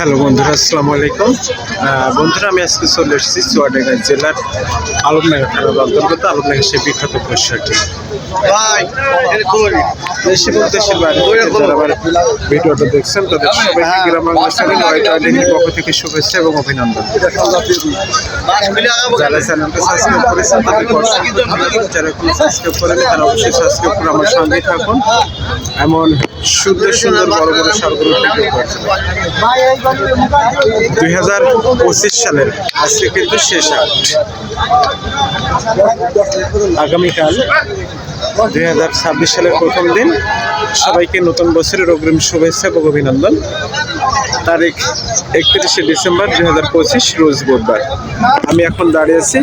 Hello বন্ধুরা আসসালামু আলাইকুম। বন্ধুরা আমি আজকে চলে এসেছি চুয়াডাঙ্গা জেলার আলমনগর থানার অন্তর্গত আলমনগর সে বিখ্যাত পোশাকটি। দেশি এবং দেশের বাইরে আমার ভিডিওটা দেখছেন তাদের সবাইকে গ্রাম বাংলা চ্যানেল পক্ষ থেকে শুভেচ্ছা এবং অভিনন্দন। যারা চ্যানেলটা সাবস্ক্রাইব করেছেন তাদেরকে অসংখ্য ধন্যবাদ যারা কোনো সাবস্ক্রাইব করেনি তারা অবশ্যই সাবস্ক্রাইব করে আমার সঙ্গে থাকুন। এমন সুন্দর সুন্দর বড় বড় সারগুলো ভিডিও করছেন দুই হাজার পঁচিশ সালের, আজকে কিন্তু শেষ হাট আগামীকাল দুই হাজার ছাব্বিশ সালের প্রথম দিন সবাইকে নতুন বছরের অগ্রিম শুভেচ্ছা এবং অভিনন্দন। তারিখ একত্রিশে ডিসেম্বর দুই হাজার পঁচিশ, রোজ বুধবার। আমি এখন দাঁড়িয়ে আছি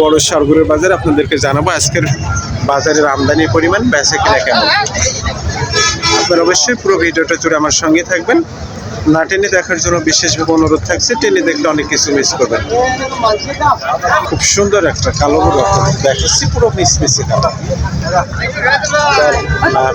বড় সারগুরের বাজার। আপনাদেরকে জানাব আজকের বাজারের আমদানির পরিমাণ, বেচা কিনা কেমন। আপনারা অবশ্যই পুরো ভিডিওটা জুড়ে আমার সঙ্গে থাকবেন। না টেনে দেখার জন্য বিশেষভাবে অনুরোধ থাকছে। টেনে দেখলে অনেক কিছু মিস করবেন খুব সুন্দর একটা কালো দেখাচ্ছি পুরো মিসমিসি কালার আর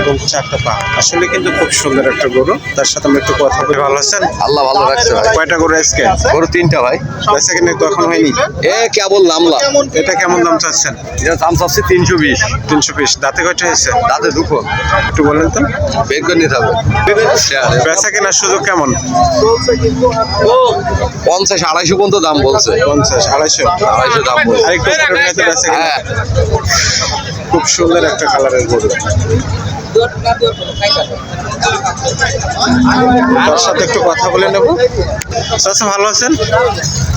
এবং চারটা পা। আসলে কিন্তু খুব সুন্দর একটা গরু। তার সাথে আমি একটু কথা বলে। ভালো আছেন? আল্লাহ ভালো রাখছে ভাই। কয়টা গরু আজকে? গরু তিনটা ভাই। বেচা কিনে তো এখন হয়নি। এ কেবল নামলা। এটা কেমন দাম চাচ্ছেন? এটা দাম চাচ্ছি তিনশো বিশ। তিনশো পিস দাঁতে কয়টা হয়েছে? তাতে দুঃখ একটু বলেন তো। বের করে নিতে হবে। বেচা কেনার সুযোগ কেমন? পঞ্চাশ আড়াইশো পর্যন্ত দাম বলছে। পঞ্চাশ আড়াইশো? আড়াইশো দাম বলছে। আরেকটু বেচা কেনা। হ্যাঁ। খুব সুন্দর একটা কালারের গরু। তার সাথে একটু কথা বলে নেব। চাচা ভালো আছেন?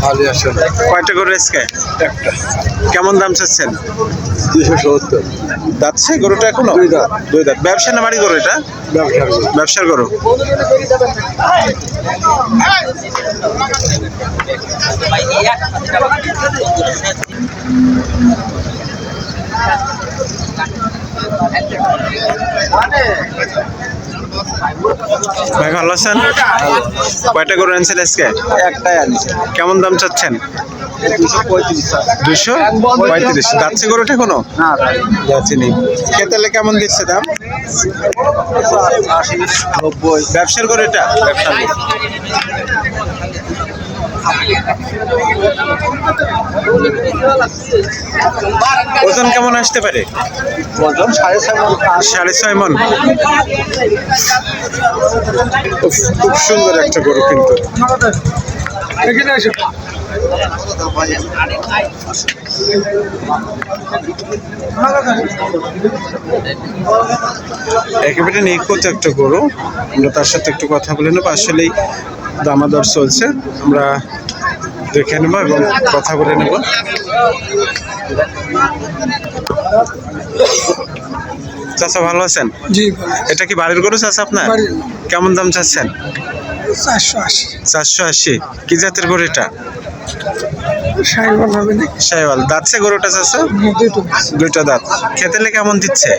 ভালো আসছে কয়টা গরু আজকে? একটা। কেমন দাম চাচ্ছেন? দুশো সত্তর। যাচ্ছে গরুটা এখনও? দুই দাঁত। দুই দাঁত। ব্যবসা না বাড়ি গরু এটা? ব্যবসার ব্যবসার গরু। ভাই ভালো আছেন কয়টা গরু আনছেন আজকে? একটাই আনছে। কেমন দাম চাচ্ছেন? দুশো পঁয়ত্রিশ যাচ্ছে গরুটা কোনো যাচ্ছে নেই খেতালে কেমন দিচ্ছে দাম? নব্বই। ব্যবসার গরু এটা? ব্যবসার গরু। ওজন কেমন আসতে পারে? ওজন সাড়ে ছয় মন। সাড়ে ছয় মন। খুব সুন্দর একটা গরু কিন্তু। একেবারে নিখুঁত একটা গরু। আমরা তার সাথে একটু কথা বলে নেব। আসলেই দামাদর চলছে। আমরা দেখে নেব এবং কথা বলে নেব। চাচা ভালো আছেন? জি এটা কি বাড়ির গরু চাচা আপনার? কেমন দাম চাচ্ছেন? চারশো আশি। চারশো আশি। কি জাতের গরু এটা? সাইবার হবে নাকি? সাইওয়াল দাঁতছে গরুটা চাচা দুটো দুইটা দাঁত। খেতেলে কেমন দিচ্ছে?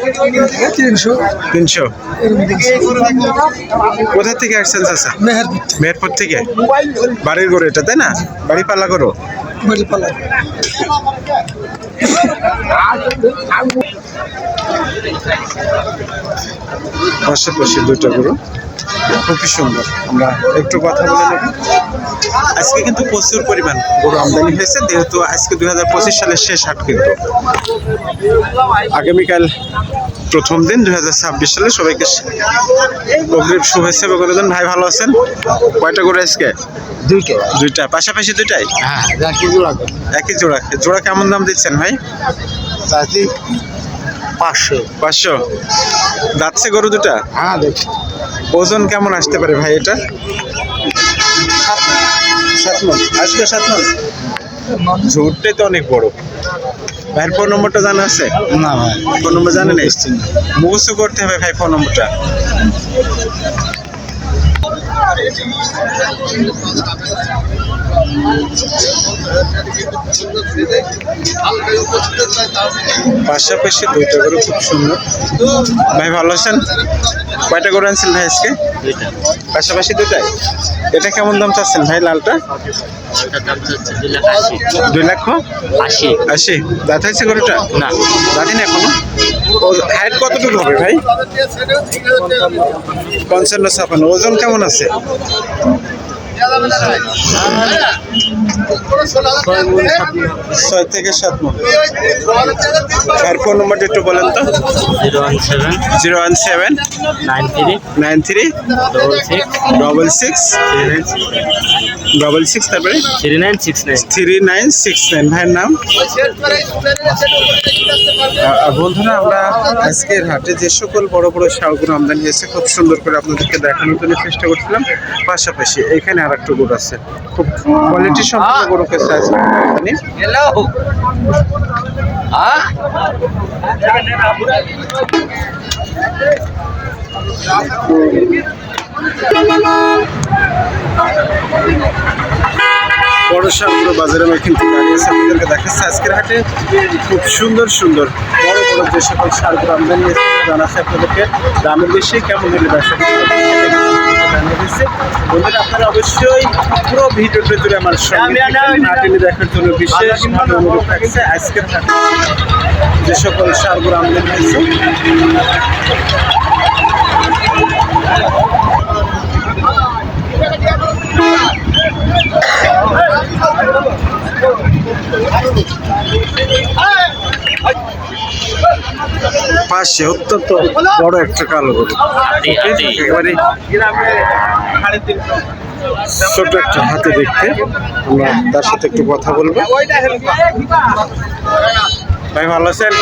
তিনশো। তিনশো। কোথা থেকে আসছেন চাচা? মেহেরপুর থেকে। মেহেরপুর থেকে? বাড়ির গরু এটা তাই না? বাড়ি পাল্লা গরু? বাড়ি পালা পাশাপাশি দুইটা গরু। খুবই সুন্দর। আমরা একটু কথা বলে নেব। আজকে কিন্তু প্রচুর পরিমাণ গরু আমদানি হয়েছে যেহেতু আজকে দুই হাজার পঁচিশ সালের শেষ হাট কিন্তু। আগামীকাল প্রথম দিন দুই হাজার ছাব্বিশ সালে সবাইকে অগ্রিম শুভেচ্ছা অভিনন্দন ভাই ভালো আছেন? কয়টা গরু আজকে? দুটো দুইটা। পাশাপাশি দুইটাই? হ্যাঁ কিছু লাগবে একই জোড়া। জোড়া কেমন দাম দিচ্ছেন ভাই? পাঁচশো। পাঁচশো। যাচ্ছে গরু দুটা? হ্যাঁ দেখছি। ওজন কেমন আসতে পারে ভাই এটা? সাত মন। আসবে সাত মন? ঝুটটাই তো অনেক বড়। ভাইয়ের ফোন নম্বরটা জানা আছে? না ভাই। ফোন নম্বর জানেন মুখস্থ করতে হবে ভাই ফোন নম্বরটা। পাশাপাশি দুইটা করে খুব সুন্দর। ভাই ভালো আছেন? কয়টা করে আনছেন ভাই আজকে? পাশাপাশি দুটাই এটা কেমন দাম চাচ্ছেন ভাই লালটা? দুই লক্ষ আশি। আশি। দাঁত হয়েছে গরুটা? না। দাঁতি না এখনও? হাইট কতটুকু হবে ভাই? পঞ্চান্ন ছাপান্ন ওজন কেমন আছে? ছয় থেকে সাত ফোন একটু বলেন তো। One zero one seven nine nine three double double six double six three nine six nine. Three nine six nine নাম বন্ধুরা, আমরা আজকের হাটে যে সকল বড় বড় শালগুলো আমদানি হয়েছে, খুব সুন্দর করে আপনাদেরকে দেখানোর জন্য চেষ্টা করছিলাম। পাশাপাশি এখানে আর একটু গরু আছে। খুব কোয়ালিটি সম্পন্ন গরু কেছে আছে। বড় বাজারে আমি কিন্তু দাঁড়িয়ে আছে আপনাদেরকে দেখাচ্ছে আজকের হাটে। খুব সুন্দর সুন্দর। বড় বড় যে সকল শালগুলো আমদানি জানাচ্ছে আপনাদেরকে। দামের বেশি কেমন হলে ব্যবসা জানিয়ে দিচ্ছি। বন্ধুরা আপনারা অবশ্যই পুরো ভিডিওর ভেতরে আমার সঙ্গে থাকবেন। না দেখার জন্য বিশেষভাবে অনুরোধ থাকছে আজকের যে সকল শালগুলো আমদানি হয়েছে পাশে অত্যন্ত বড় একটা কালো গরু। একেবারে ছোট একটা হাতে দেখতে আমরা তার সাথে একটু কথা বলব। ভাই ভালো আছেন?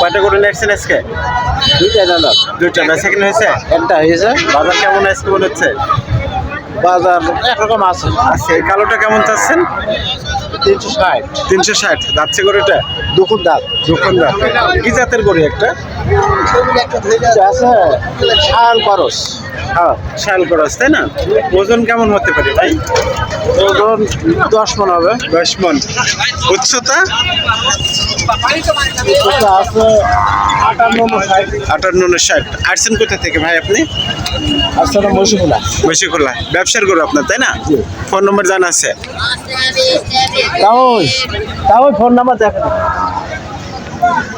কয়টা করে নিয়েছেন আজকে? দুইটা দাদা। দুইটা। কিনে হয়েছে? একটা হয়েছে। বাজার কেমন আজকে মনে হচ্ছে? বাজার একরকম আছে। আজকে এই কালোটা কেমন চাচ্ছেন? তিনশো ষাট। তিনশো ষাট। যাচ্ছে গরুটা? দুকুন দাঁত দোকানদার কি জাতের গরু একটা? আছে শাল খরচ হ্যাঁ শাল খরচ তাই না? ওজন কেমন হতে পারে ভাই? ওজন দশ মন হবে। দশ মন। উচ্চতা? দুটো আছে আটান্ন ষাট আসছেন কোথা থেকে ভাই আপনি? আসছে না মসিফুলা বসিখোলা ব্যবসার গরু আপনার তাই না? ফোন নম্বর জানা আছে। তাও তাও ফোন নাম্বার দেখেন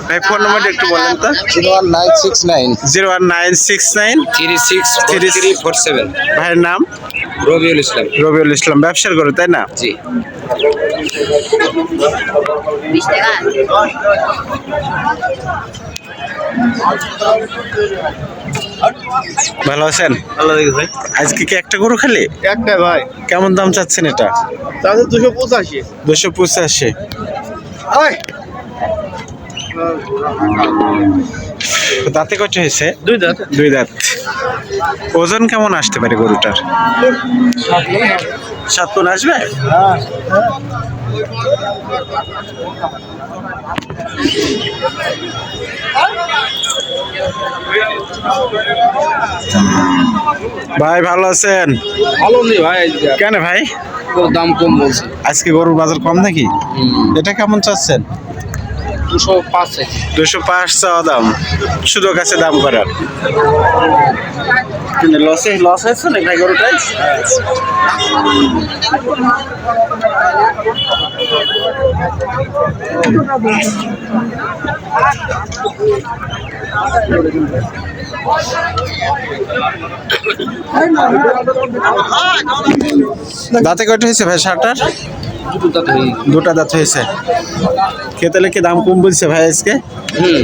ভাই ফোন নম্বরটা একটু বলেন তো। Zero one nine six nine. Zero one nine six nine. Three six three three four seven. ভাইয়ের নাম? রবিউল ইসলাম। রবিউল ইসলাম ব্যবসার গরু তাই না? জি। ভালো আছেন? ভালো দেখি ভাই। আজকে কি একটা গরু খালি? একটা ভাই। কেমন দাম চাচ্ছেন এটা? তাহলে দুশো পঁচাশি। দুশো পঁচাশি। দাঁতে কত হয়েছে? দুই দাঁত। দুই দাঁত। ওজন কেমন আসতে পারে গরুটার? সাত আসবে? ভাই ভালো আছেন? ভালো নেই ভাই কেন ভাই? দাম কম বলছে। আজকে গরুর বাজার কম নাকি? এটা কেমন চাচ্ছেন? দুশো পাঁচে। দুশো পাঁচ চাওয়া দাম। শুধু কাছে দাম করার। লসে লস হয়েছে না ভাই গরুটাই? দাঁতে কয়টা হয়েছে ভাই শার্টার দুটো দাঁত হয়ে দুটা দাঁত হয়েছে। খেতে কি দাম কম বলছে ভাই আজকে? হুম।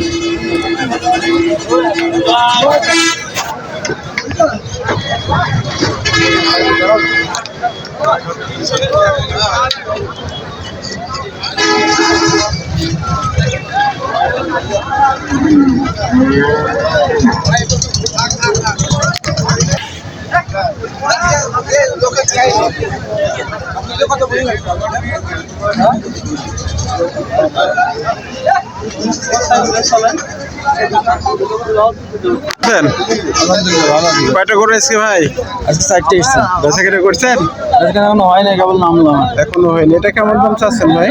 দেন কয়টা করে ভাই? আজকে চারটে এসছে। বেচা কেটে করছেন? আজকে এখনও হয় না কেবল নামলাম এখনও হয়নি এটা কেমন দাম চাচ্ছেন ভাই?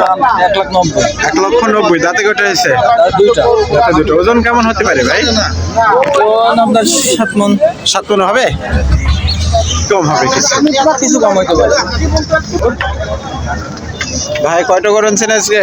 দাম এক লাখ নব্বই। এক লক্ষ নব্বই। দাঁতে কয়টা হয়েছে? দুইটা। দাঁতে দুটো ওজন কেমন হতে পারে ভাই? আপনার সাত মন। সাত মনে হবে? কম হবে কিছু। কিছু কম পারে। ভাই কয়টা করেছেন আজকে?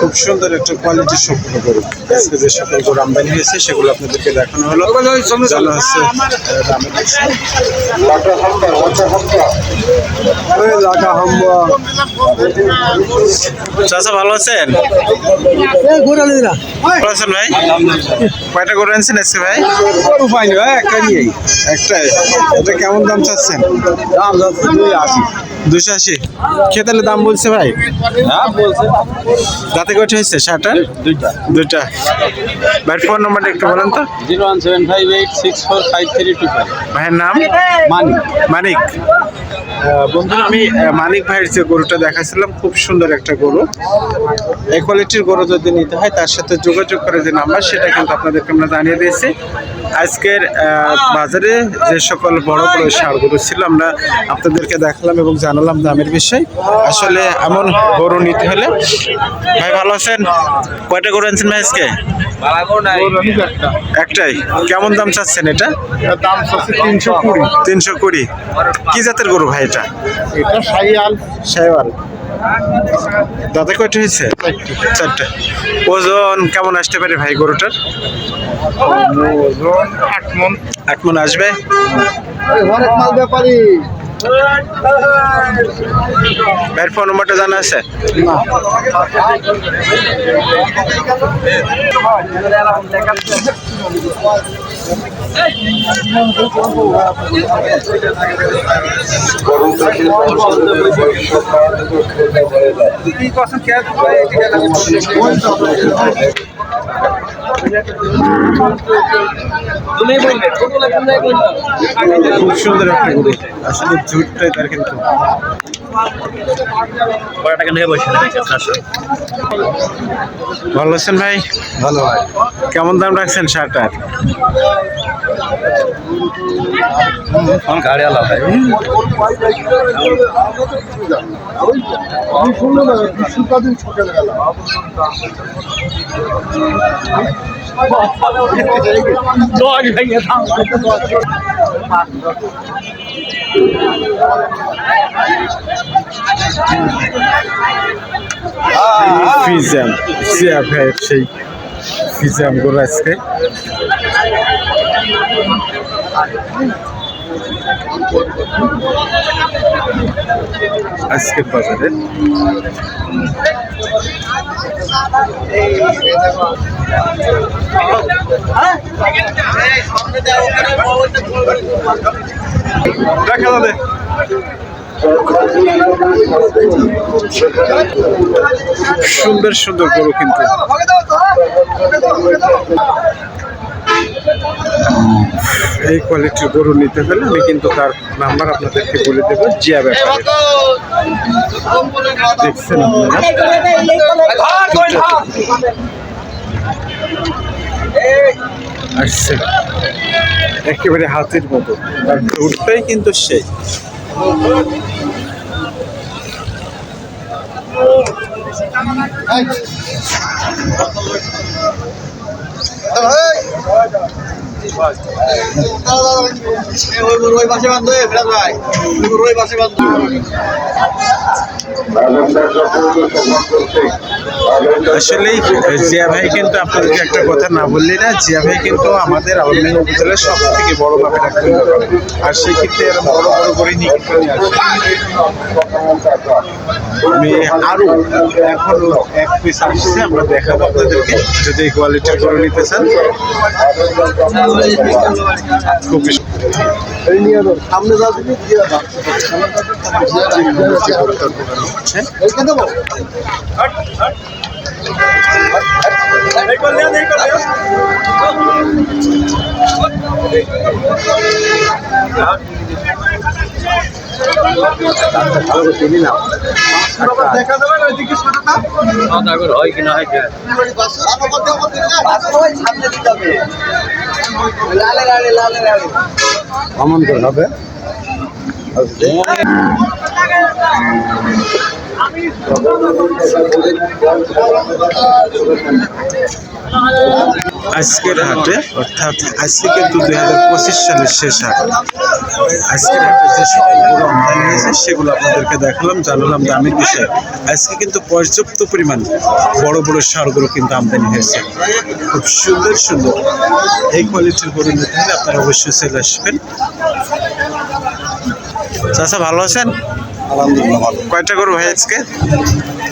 খুব সুন্দর একটা কোয়ালিটির সম্পূর্ণ গরু। আজকে যে সকল গরু আমদানি হয়েছে সেগুলো আপনাদেরকে দেখানো হলো। জানা হচ্ছে। চাচা ভালো আছেন? ভালো আছেন ভাই? কয়টা গরু আনছেন আজকে ভাই? উপায় নেই একটা নিয়েই। একটাই। এটা কেমন দাম চাচ্ছেন? দাম দুই আশি। দুশো আশি। খেতালে দাম বলছে ভাই? হ্যাঁ বলছে। রাতে কয়টা হয়েছে? ষাটার দুইটা। দুইটা। ভাইয়ের ফোন নাম্বারটা একটু বলেন তো। Zero one seven five eight six four five three two five. ভাইয়ের নাম? মানি মানিক। আহ, বন্ধুরা আমি মানিক ভাইয়ের যে গরুটা দেখাছিলাম খুব সুন্দর একটা গরু। এই কোয়ালিটির গরু যদি নিতে হয় তার সাথে যোগাযোগ করে যে নাম্বার সেটা কিন্তু আপনাদেরকে আমরা জানিয়ে দিয়েছি। আজকের বাজারে যে সকল বড় বড় সারগুলো ছিল আমরা আপনাদেরকে দেখালাম এবং জানালাম দামের বিষয়। আসলে এমন গরু নিতে হলে ভাই ভালো আছেন? কয়টা গরু আনছেন ভাই আজকে? একটাই। কেমন দাম চাচ্ছেন এটা? দাম তিনশো কুড়ি। তিনশো কুড়ি। কি জাতের গরু ভাই এটা? এটা শাইওয়াল দাদা কয়টা হয়েছে? চারটা। ওজন কেমন আসতে পারে ভাই গরুটার? ওজন আট মন। আট মন আসবে? ভাইয়ের ফোন নম্বরটা জানা আছে খুব সুন্দর একটা গরু আসলে জুটটাই তার কিন্তু। ভালো আছেন ভাই? ভালো ভাই। কেমন দাম রাখছেন শার্টার এখন গাড়ি আলা ভাই? আমি শুনলাম সকাল বেলা ফিজাম সিয়া ভাইয়ের সেই ফিজাম আজকে। আজকের বাজারে। দেখা যাবে। সুন্দর সুন্দর গরু কিন্তু। এই কোয়ালিটির গরু নিতে হলে আমি কিন্তু তার নাম্বার আপনাদেরকে বলে দেবো, জিয়া ব্যাপারে। দেখছেন আসছে। একেবারে হাতের মতো। তার দৌড়টাই কিন্তু সেই। ওই আসলেই জিয়া ভাই কিন্তু আপনাদেরকে একটা কথা না বললি না, জিয়া ভাই কিন্তু আমাদের আলমডাঙ্গা উপজেলার সব থেকে বড় গরু করে। আর সেই ক্ষেত্রে এরকম বড় বড় করে নিয়ে আসে। আমি আরও এখনও এক পিস আসছে, আমরা দেখাবো আপনাদেরকে যদি এই কোয়ালিটির গরু নিতে চান। খুবই যাও হয় কিনা হয় অমন করে হবে আজকের হাটে অর্থাৎ আজকে কিন্তু দুই হাজার পঁচিশ সালের শেষ হাট। আজকের হাটে যে সকল গরু আমদানি হয়েছে সেগুলো আপনাদেরকে দেখালাম জানালাম দামের বিষয়ে। আজকে কিন্তু পর্যাপ্ত পরিমাণ বড় বড় সারগুলো কিন্তু আমদানি হয়েছে। খুব সুন্দর সুন্দর। এই কোয়ালিটির গরু নিতে হলে আপনারা অবশ্যই চলে আসবেন। চাচা ভালো আছেন? আলহামদুলিল্লাহ কয়টা গরু ভাই আজকে?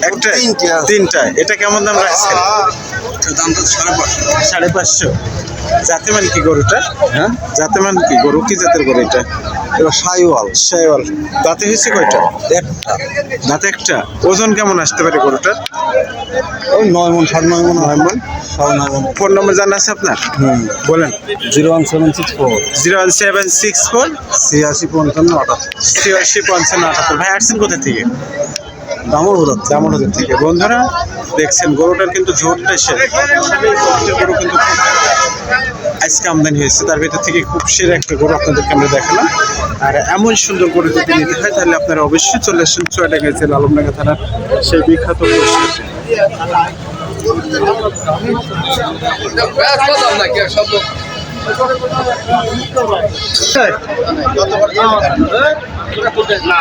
একটা? তিনটা। তিনটা। এটা কেমন দাম রাখছেন? দাম তো সাড়ে পাঁচশো। সাড়ে পাঁচশো। জাতেমান কি গরুটা? হ্যাঁ? জাতেমান কি? গরু কি জাতের গরু এটা? এবার সাইওয়াল। শাইওয়াল দাঁতে হয়েছে কয়টা? একটা। দাঁতে একটা? ওজন কেমন আসতে পারে গরুটার ওই নয় মন সাড়ে নয় মন নয় মণ। সাড়ে নয় মন। ফোন নম্বর জানা আছে আপনার? বলেন। Zero one seven six four. Zero one seven six four? ছিয়াশি পঞ্চান্ন আটাত্তর। ছিয়াশি পঞ্চান্ন আটাত্তর। ভাই আসছেন কোথা থেকে? দামোদর দামোদর থেকে। বন্ধুরা দেখছেন গরুটার কিন্তু জোরটা সে গরু কিন্তু আজকে আমদানি হয়েছে। তার ভিতর থেকে খুব সেরা একটা গরু আপনাদেরকে আমরা দেখালাম। আর এমন সুন্দর গরু যদি নিতে হয় তাহলে আপনারা অবশ্যই চলে আসেন ছয়টা গেছে আলমডাঙ্গা থানার সেই বিখ্যাত না।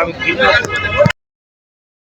আমি